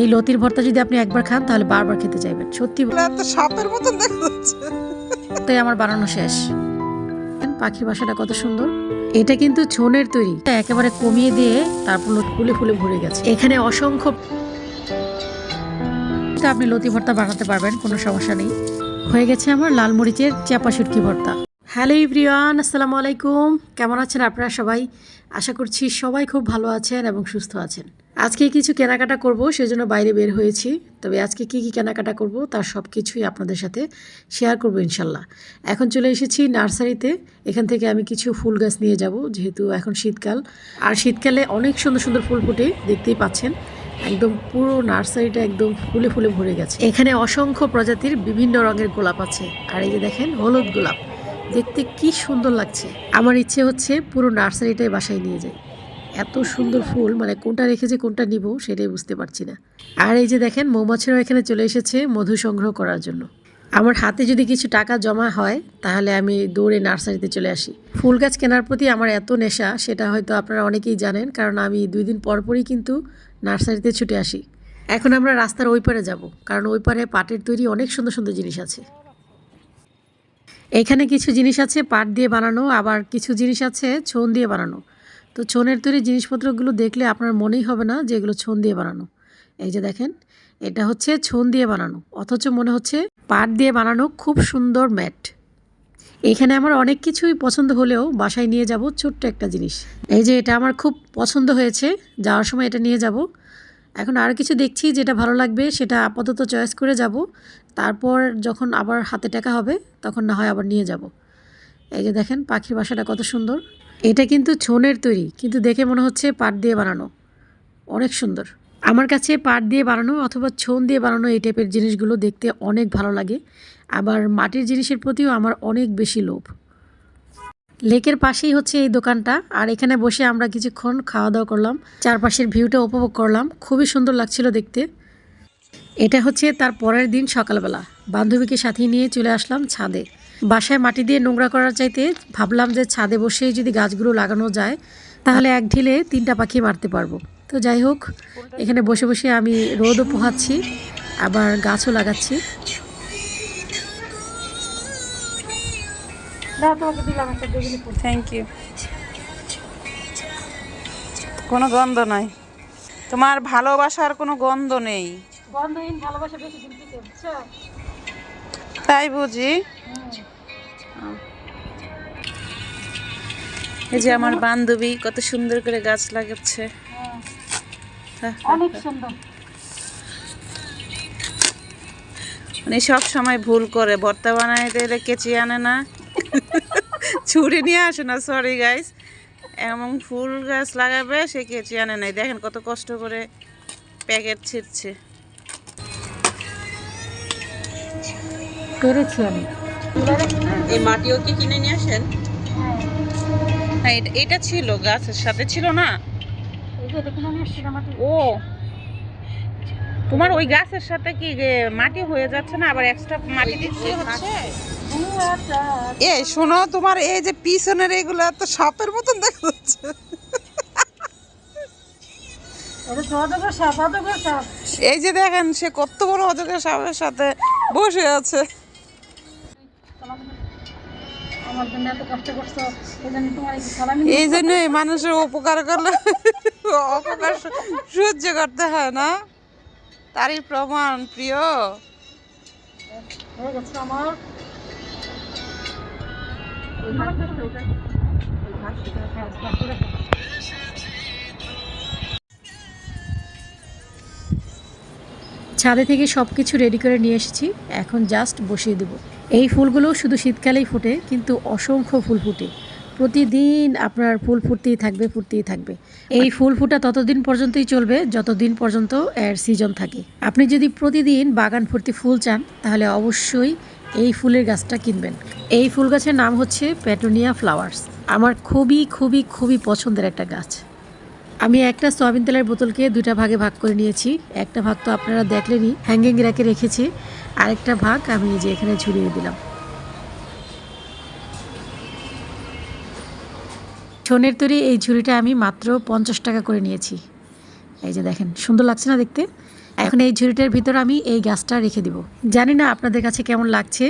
এই লতির ভর্তা যদি আপনি একবার খান তাহলে বারবার খেতে চাইবেন। সত্যি সাপের মতন দেখা যাচ্ছে। তাই আমার বানানো শেষ। পাখির বাসাটা কত সুন্দর। এটা কিন্তু ছনের তৈরি। একেবারে কমিয়ে দিয়ে তারপর ফুলে ফুলে ভরে গেছে। এখানে অসংখ্য আপনি লতি ভর্তা বানাতে পারবেন কোনো সমস্যা নেই। হয়ে গেছে আমার লাল মরিচের চাপা শুটকি ভর্তা। হ্যালো ইভরিওয়ান আসসালামু আলাইকুম। কেমন আছেন আপনারা সবাই? আশা করছি সবাই খুব ভালো আছেন এবং সুস্থ আছেন। আজকে কিছু কেনাকাটা করব, সেজন্য বাইরে বের হয়েছি। তবে আজকে কি কি কেনাকাটা করব তার সব কিছুই আপনাদের সাথে শেয়ার করব ইনশাল্লাহ। এখন চলে এসেছি নার্সারিতে। এখান থেকে আমি কিছু ফুল গাছ নিয়ে যাব, যেহেতু এখন শীতকাল। আর শীতকালে অনেক সুন্দর সুন্দর ফুল ফুটে, দেখতেই পাচ্ছেন। একদম পুরো নার্সারিটা একদম ফুলে ফুলে ভরে গেছে। এখানে অসংখ্য প্রজাতির বিভিন্ন রঙের গোলাপ আছে। আর এই যে দেখেন, হলুদ গোলাপ। দেখতে কি সুন্দর লাগছে। আমার ইচ্ছে হচ্ছে পুরো নার্সারিটাই বাসায় নিয়ে যাই। এত সুন্দর ফুল মানে কোনটা রেখেছে কোনটা নিব সেটাই বুঝতে পারছি না। আর এই যে দেখেন, মৌমাছিরাও এখানে চলে এসেছে মধু সংগ্রহ করার জন্য। আমার হাতে যদি কিছু টাকা জমা হয়, তাহলে আমি দৌড়ে নার্সারিতে চলে আসি। ফুল গাছ কেনার প্রতি আমার এত নেশা, সেটা হয়তো আপনারা অনেকেই জানেন, কারণ আমি দুই দিন পর পরই কিন্তু নার্সারিতে ছুটে আসি। এখন আমরা রাস্তার ওই পারে যাব, কারণ ওই পারে পাটের তৈরি অনেক সুন্দর সুন্দর জিনিস আছে। এখানে কিছু জিনিস আছে, পাট দিয়ে বানানো, আবার কিছু জিনিস আছে, ছোন দিয়ে বানানো। তো ছোনের তৈরি জিনিসপত্রগুলো দেখলে আপনার মনেই হবে না যে এগুলো ছোন দিয়ে বানানো। এই যে দেখেন, এটা হচ্ছে ছোন দিয়ে বানানো, অথচ মনে হচ্ছে পাট দিয়ে বানানো খুব সুন্দর ম্যাট। এখানে আমার অনেক কিছুই পছন্দ হলেও বাসায় নিয়ে যাব ছোট্ট একটা জিনিস। এই যে এটা আমার খুব পছন্দ হয়েছে, যাওয়ার সময় এটা নিয়ে যাব। এখন আর কিছু দেখছি যেটা ভালো লাগবে, সেটা আপাতত চয়েস করে যাব। তারপর যখন আবার হাতে টাকা হবে, তখন না হয় আবার নিয়ে যাব। এই যে দেখেন, পাখির বাসাটা কত সুন্দর। এটা কিন্তু ছনের তৈরি, কিন্তু দেখে মনে হচ্ছে পাট দিয়ে বানানো। অনেক সুন্দর। আমার কাছে পাট দিয়ে বানানো অথবা ছন দিয়ে বানানো এই টাইপের জিনিসগুলো দেখতে অনেক ভালো লাগে। আবার মাটির জিনিসের প্রতিও আমার অনেক বেশি লোভ। লেকের পাশেই হচ্ছে এই দোকানটা। আর এখানে বসে আমরা কিছুক্ষণ খাওয়া দাওয়া করলাম। চারপাশের ভিউটা উপভোগ করলাম। খুবই সুন্দর লাগছিল দেখতে। এটা হচ্ছে তার পরের দিন সকালবেলা। বান্ধবীকে সাথে নিয়ে চলে আসলাম ছাদে। বাসায় মাটি দিয়ে নোংরা করার চাইতে ভাবলাম যে ছাদে বসেই যদি গাছগুলো লাগানো যায়, তাহলে এক ঢিলে তিনটা পাখি মারতে পারব। তো যাই হোক, এখানে বসে বসে আমি রোদও পোহাচ্ছি, আবার গাছও লাগাচ্ছি। থ্যাংক ইউ কোনো গন্ধ নাই। তোমার ভালোবাসার কোনো গন্ধ নেই। গন্ধহীন ভালোবাসা বেশি দিন টিকে বুঝছ? তাই বুঝি? এই যে আমার বান্ধবী কত সুন্দর করে গাছ লাগাচ্ছে। হ্যাঁ, অনেক সুন্দর। মানে সব সময় ভুল করে ভর্তা বানাই দিলে কেচি আনে না। ছুরি নিয়ে আসে না সরি গাইস এমন ফুল গাছ লাগাবে সে কেচি আনে নাই। দেখেন কত কষ্ট করে প্যাকেট ছিঁড়ছে। করেছি আমি। এই মাটিও কি কিনে নিয়ে আসেন? হ্যাঁ। এটা- এটা ছিল গাছের সাথে ছিল না? ও তোমার ওই গাছের সাথে কি মাটি হয়ে যাচ্ছে না? আবার এক্সট্রা মাটি দিতে হচ্ছে। এ শোনো তোমার এই যে পিছনের এগুলো তো সাপের মতন দেখা যাচ্ছে। এই যে দেখেন সে কত বড় অজগর সাপের সাথে বসে আছে। আমার জন্য এত কষ্ট করছ এই জন্য মানুষের উপকার করলে অপকার সহ্য করতে হয় না। তারই প্রমাণ প্রিয়। হয়ে গেছে আমার। ছাদে থেকে সব কিছু রেডি করে নিয়ে এসেছি। এখন জাস্ট বসিয়ে দেব। এই ফুলগুলো শুধু শীতকালেই ফোটে কিন্তু অসংখ্য ফুল ফুটে। প্রতিদিন আপনার ফুল ফুটতেই থাকবে ফুটতেই থাকবে। এই ফুল ফুটা ততদিন পর্যন্তই চলবে, যতদিন পর্যন্ত এর সিজন থাকে। আপনি যদি প্রতিদিন বাগান ভর্তি ফুল চান, তাহলে অবশ্যই এই ফুলের গাছটা কিনবেন। এই ফুল গাছের নাম হচ্ছে প্যাটোনিয়া ফ্লাওয়ার্স আমার খুবই খুবই খুবই পছন্দের একটা গাছ। আমি একটা সয়াবিন তেলের বোতলকে দুইটা ভাগে ভাগ করে নিয়েছি। একটা ভাগ তো আপনারা দেখলেনই হ্যাঙ্গিং র্যাকে রেখেছি। আরেকটা ভাগ আমি যে এখানে ঝুলিয়ে দিলাম। ছনের তৈরি এই ঝুড়িটা আমি মাত্র পঞ্চাশ টাকা করে নিয়েছি। এই যে দেখেন, সুন্দর লাগছে না দেখতে? এখন এই ঝুড়িটার ভিতর আমি এই গাছটা রেখে দিব। জানি না আপনাদের কাছে কেমন লাগছে,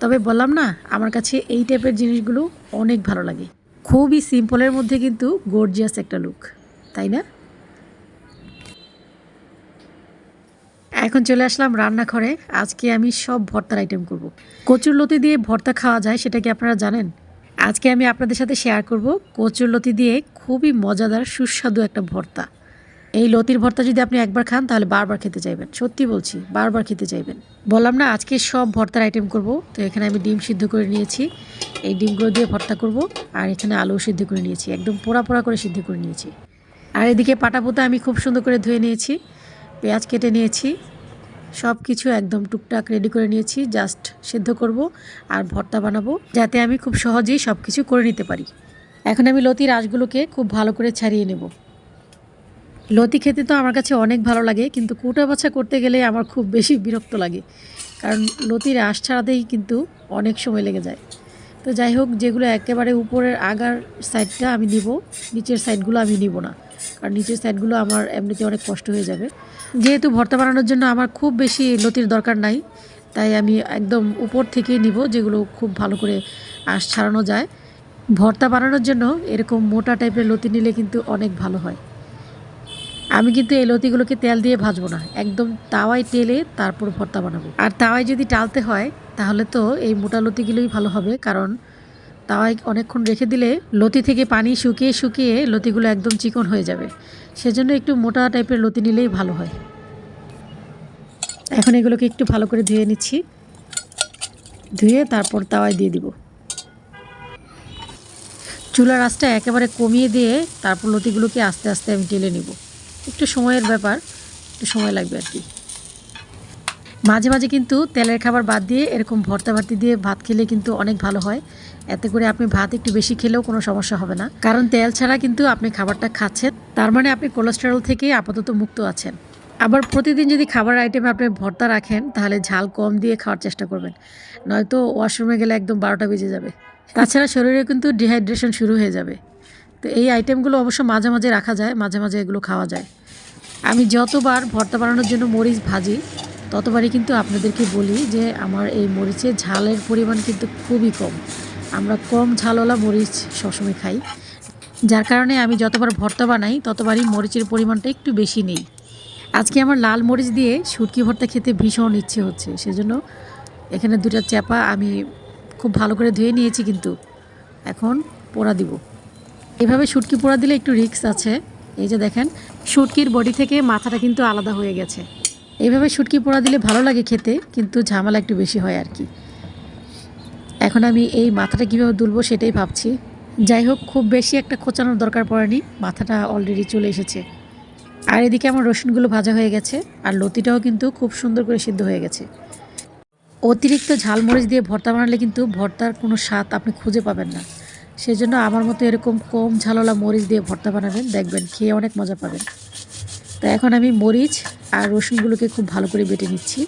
তবে বললাম না, আমার কাছে এই টাইপের জিনিসগুলো অনেক ভালো লাগে। খুবই সিম্পলের মধ্যে কিন্তু গর্জিয়াস একটা লুক, তাই না? এখন চলে আসলাম রান্নাঘরে। আজকে আমি সব ভর্তার আইটেম করব। কচুর লতি দিয়ে ভর্তা খাওয়া যায়, সেটা কি আপনারা জানেন? আজকে আমি আপনাদের সাথে শেয়ার করব কচুর লতি দিয়ে খুবই মজাদার সুস্বাদু একটা ভর্তা। এই লতির ভর্তা যদি আপনি একবার খান, তাহলে বারবার খেতে চাইবেন। সত্যি বলছি, বারবার খেতে চাইবেন। বললাম না, আজকে সব ভর্তার আইটেম করব। তো এখানে আমি ডিম সিদ্ধ করে নিয়েছি। এই ডিমগুলো দিয়ে ভর্তা করব। আর এখানে আলু সিদ্ধ করে নিয়েছি। একদম পোড়া পোড়া করে সিদ্ধ করে নিয়েছি। আর এদিকে পাটা পোতা আমি খুব সুন্দর করে ধুয়ে নিয়েছি। পেঁয়াজ কেটে নিয়েছি। সব কিছু একদম টুকটাক রেডি করে নিয়েছি জাস্ট সেদ্ধ করব আর ভর্তা বানাবো, যাতে আমি খুব সহজেই সব কিছু করে নিতে পারি। এখন আমি লতির আঁশগুলোকে খুব ভালো করে ছাড়িয়ে নেব। লতি খেতে তো আমার কাছে অনেক ভালো লাগে, কিন্তু কুটা বাছা করতে গেলে আমার খুব বেশি বিরক্ত লাগে, কারণ লতির আঁশ ছাড়াতেই কিন্তু অনেক সময় লেগে যায়। তো যাই হোক, যেগুলো একেবারে উপরের আগার সাইডটা আমি নিব, নিচের সাইডগুলো আমি নিব না। কারণ নিচের সাইডগুলো আমার এমনিতে অনেক কষ্ট হয়ে যাবে। যেহেতু ভর্তা বানানোর জন্য আমার খুব বেশি লতির দরকার নাই, তাই আমি একদম উপর থেকেই নিব, যেগুলো খুব ভালো করে আঁশ ছাড়ানো যায়। ভর্তা বানানোর জন্য এরকম মোটা টাইপের লতি নিলে কিন্তু অনেক ভালো হয়। আমি কিন্তু এই লতিগুলোকে তেল দিয়ে ভাজবো না, একদম তাওয়ায় তেলে তারপর ভর্তা বানাবো। আর তাওয়ায় যদি টালতে হয়, তাহলে তো এই মোটা লতিগুলোই ভালো হবে, কারণ তাওয়ায় অনেকক্ষণ রেখে দিলে লতি থেকে পানি শুকিয়ে শুকিয়ে লতিগুলো একদম চিকন হয়ে যাবে। সেজন্য একটু মোটা টাইপের লতি নিলেই ভালো হয়। এখন এগুলোকে একটু ভালো করে ধুয়ে নিচ্ছি। ধুয়ে তারপর তাওয়ায় দিয়ে দিব। চুলার আঁচটা একেবারে কমিয়ে দিয়ে তারপর লতিগুলোকে আস্তে আস্তে আমি টেলে নিব। একটু সময়ের ব্যাপার, একটু সময় লাগবে আর কি। মাঝে মাঝে কিন্তু তেলের খাবার বাদ দিয়ে এরকম ভর্তা ভাতি দিয়ে ভাত খেলে কিন্তু অনেক ভালো হয়। এতে করে আপনি ভাত একটু বেশি খেলেও কোনো সমস্যা হবে না। কারণ তেল ছাড়া কিন্তু আপনি খাবারটা খাচ্ছেন। তার মানে আপনি কোলেস্টেরল থেকে আপাতত মুক্ত আছেন। আবার প্রতিদিন যদি খাবার আইটেমে আপনি ভর্তা রাখেন, তাহলে ঝাল কম দিয়ে খাওয়ার চেষ্টা করবেন। নয়তো ওয়াশরুমে গেলে একদম বারোটা বেজে যাবে। তাছাড়া শরীরে কিন্তু ডিহাইড্রেশন শুরু হয়ে যাবে। তো এই আইটেমগুলো অবশ্য মাঝে মাঝে রাখা যায়, মাঝে মাঝে এগুলো খাওয়া যায়। আমি যতবার ভর্তা বানানোর জন্য মরিচ ভাজি ততবারই কিন্তু আপনাদেরকে বলি যে আমার এই মরিচের ঝালের পরিমাণ কিন্তু খুবই কম। আমরা কম ঝালওয়ালা মরিচ সবসময় খাই। যার কারণে আমি যতবার ভর্তা বানাই, ততবারই মরিচের পরিমাণটা একটু বেশি নেই। আজকে আমার লাল মরিচ দিয়ে শুটকি ভর্তা খেতে ভীষণ ইচ্ছে হচ্ছে। সেজন্য এখানে দুটা চ্যাপা আমি খুব ভালো করে ধুয়ে নিয়েছি কিন্তু এখন পোড়া দিব। এভাবে শুটকি পোড়া দিলে একটু রিক্স আছে। এই যে দেখেন, শুটকির বডি থেকে মাথাটা কিন্তু আলাদা হয়ে গেছে। এইভাবে শুটকি পোড়া দিলে ভালো লাগে খেতে, কিন্তু ঝামেলা একটু বেশি হয় আর কি। এখন আমি এই মাথাটা কীভাবে তুলবো সেটাই ভাবছি। যাই হোক, খুব বেশি একটা খোঁচানোর দরকার পড়েনি, মাথাটা অলরেডি চলে এসেছে। আর এদিকে আমার রসুনগুলো ভাজা হয়ে গেছে, আর লতিটাও কিন্তু খুব সুন্দর করে সিদ্ধ হয়ে গেছে। অতিরিক্ত ঝালমরিচ দিয়ে ভর্তা বানালে কিন্তু ভর্তার কোনো স্বাদ আপনি খুঁজে পাবেন না। সেজন্য আমার মতো এরকম কম ঝালওয়ালা মরিচ দিয়ে ভর্তা বানাবেন, দেখবেন খেয়ে অনেক মজা পাবেন। তো এখন আমি মরিচ আর রসুনগুলোকে খুব ভালো করে বেটে নিচ্ছি।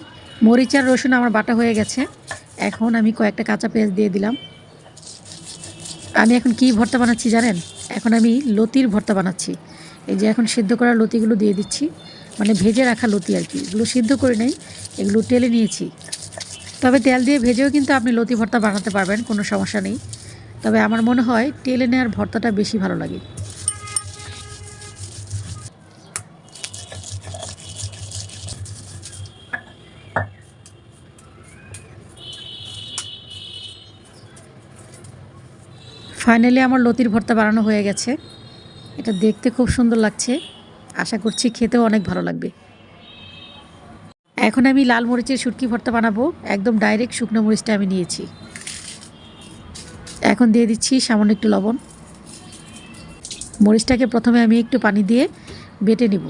মরিচ আর রসুন আমার বাটা হয়ে গেছে। এখন আমি কয়েকটা কাঁচা পেঁয়াজ দিয়ে দিলাম। আমি এখন কি ভর্তা বানাচ্ছি জানেন? এখন আমি লতির ভর্তা বানাচ্ছি। এই যে এখন সিদ্ধ করা লতিগুলো দিয়ে দিচ্ছি। মানে ভেজে রাখা লতি আর কি। এগুলো সিদ্ধ করে নেই, এগুলো টেলে নিয়েছি। তবে তেল দিয়ে ভেজেও কিন্তু আপনি লতি ভর্তা বানাতে পারবেন, কোনো সমস্যা নেই। তবে আমার মনে হয় টেলে নেওয়ার ভর্তাটা বেশি ভালো লাগে। ফাইনালি আমার লতির ভর্তা বানানো হয়ে গেছে। এটা দেখতে খুব সুন্দর লাগছে। আশা করছি খেতেও অনেক ভালো লাগবে। এখন আমি লাল মরিচের শুটকি ভর্তা বানাবো। একদম ডাইরেক্ট শুকনো মরিচটা আমি নিয়েছি। এখন দিয়ে দিচ্ছি সামান্য একটু লবণ। মরিচটাকে প্রথমে আমি একটু পানি দিয়ে বেটে নিব।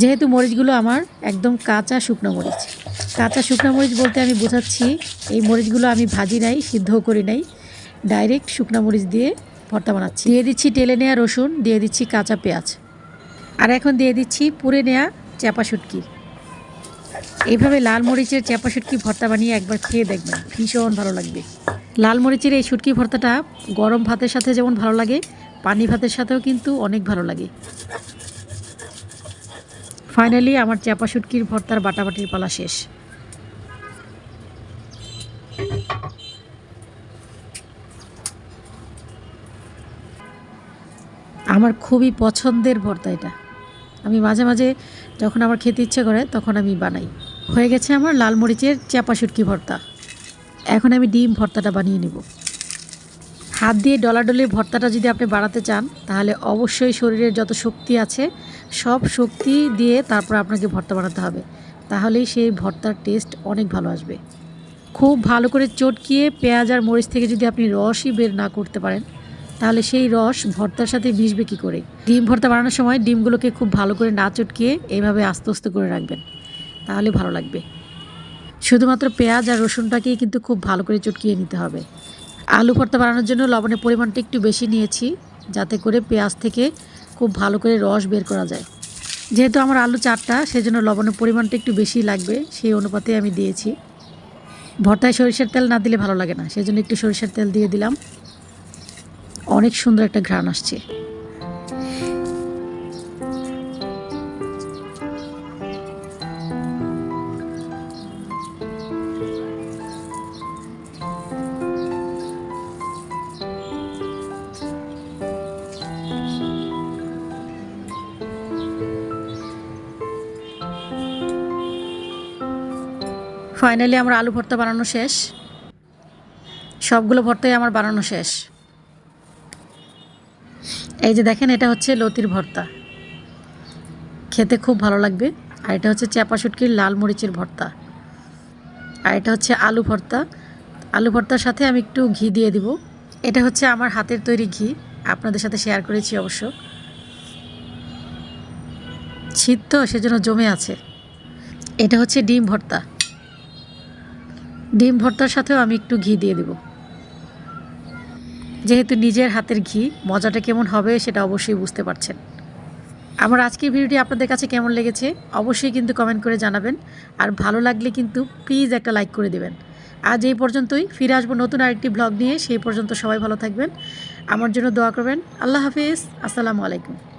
যেহেতু মরিচগুলো আমার একদম কাঁচা শুকনো মরিচ। কাঁচা শুকনো মরিচ বলতে আমি বোঝাচ্ছি, এই মরিচগুলো আমি ভাজি নাই, সিদ্ধও করি নাই। ডাইরেক্ট শুকনো মরিচ দিয়ে ভর্তা বানাচ্ছি। দিয়ে দিচ্ছি টেলে নেওয়া রসুন, দিয়ে দিচ্ছি কাঁচা পেঁয়াজ। আর এখন দিয়ে দিচ্ছি পুড়ে নেওয়া চাপা শুটকি। এইভাবে লাল মরিচের চাপা শুটকি ভর্তা বানিয়ে একবার খেয়ে দেখবেন, ভীষণ ভালো লাগবে। লাল মরিচের এই শুটকি ভর্তাটা গরম ভাতের সাথে যেমন ভালো লাগে, পানি ভাতের সাথেও কিন্তু অনেক ভালো লাগে। ফাইনালি আমার চাপা শুটকির ভর্তার বাটাবাটির পালা শেষ। আমার খুবই পছন্দের ভর্তা এটা। আমি মাঝে মাঝে যখন আমার খেতে ইচ্ছে করে তখন আমি বানাই। হয়ে গেছে আমার লাল মরিচের চাপা শুটকি ভর্তা। এখন আমি ডিম ভর্তাটা বানিয়ে নেব। হাত দিয়ে ডলাডলি ভর্তাটা যদি আপনি বাড়াতে চান, তাহলে অবশ্যই শরীরের যত শক্তি আছে, সব শক্তি দিয়ে তারপর আপনাকে ভর্তা বানাতে হবে। তাহলেই সেই ভর্তার টেস্ট অনেক ভালো আসবে। খুব ভালো করে চটকিয়ে পেঁয়াজ আর মরিচ থেকে যদি আপনি রসই বের না করতে পারেন তাহলে সেই রস ভর্তার সাথে মিশবে কী করে? ডিম ভর্তা বানানোর সময় ডিমগুলোকে খুব ভালো করে না চটকিয়ে এইভাবে আস্তে আস্তে করে রাখবেন। তাহলে ভালো লাগবে। শুধুমাত্র পেঁয়াজ আর রসুনটাকেই কিন্তু খুব ভালো করে চটকিয়ে নিতে হবে। আলু ভর্তা বানানোর জন্য লবণের পরিমাণটা একটু বেশি নিয়েছি, যাতে করে পেঁয়াজ থেকে খুব ভালো করে রস বের করা যায়। যেহেতু আমার আলু চারটা, সেজন্য লবণের পরিমাণটা একটু বেশি লাগবে, সেই অনুপাতে আমি দিয়েছি। ভর্তায় সরিষার তেল না দিলে ভালো লাগে না, সেজন্য একটু সরিষার তেল দিয়ে দিলাম। অনেক সুন্দর একটা ঘ্রাণ আসছে। ফাইনালি আমার আলু ভর্তা বানানো শেষ। সবগুলো ভর্তাই আমার বানানো শেষ। এই যে দেখেন, এটা হচ্ছে লতির ভর্তা। খেতে খুব ভালো লাগবে। আর এটা হচ্ছে চাপা শুটকির লাল মরিচের ভর্তা। আর এটা হচ্ছে আলু ভর্তা। আলু ভর্তার সাথে আমি একটু ঘি দিয়ে দিব। এটা হচ্ছে আমার হাতের তৈরি ঘি। আপনাদের সাথে শেয়ার করেছি অবশ্য। শীত তো, সেজন্য জমে আছে। এটা হচ্ছে ডিম ভর্তা। ডিম ভর্তার সাথেও আমি একটু ঘি দিয়ে দেব। যেহেতু নিজের হাতের ঘি, মজাটা কেমন হবে সেটা অবশ্যই বুঝতে পারছেন। আমার আজকের ভিডিওটি আপনাদের কাছে কেমন লেগেছে অবশ্যই কিন্তু কমেন্ট করে জানাবেন। আর ভালো লাগলে কিন্তু প্লিজ একটা লাইক করে দেবেন। আজ এই পর্যন্তই, ফিরে আসব নতুন আরেকটি ব্লগ নিয়ে, সেই পর্যন্ত সবাই ভালো থাকবেন। আমার জন্য দোয়া করবেন। আল্লাহ হাফিজ, আসসালামু আলাইকুম।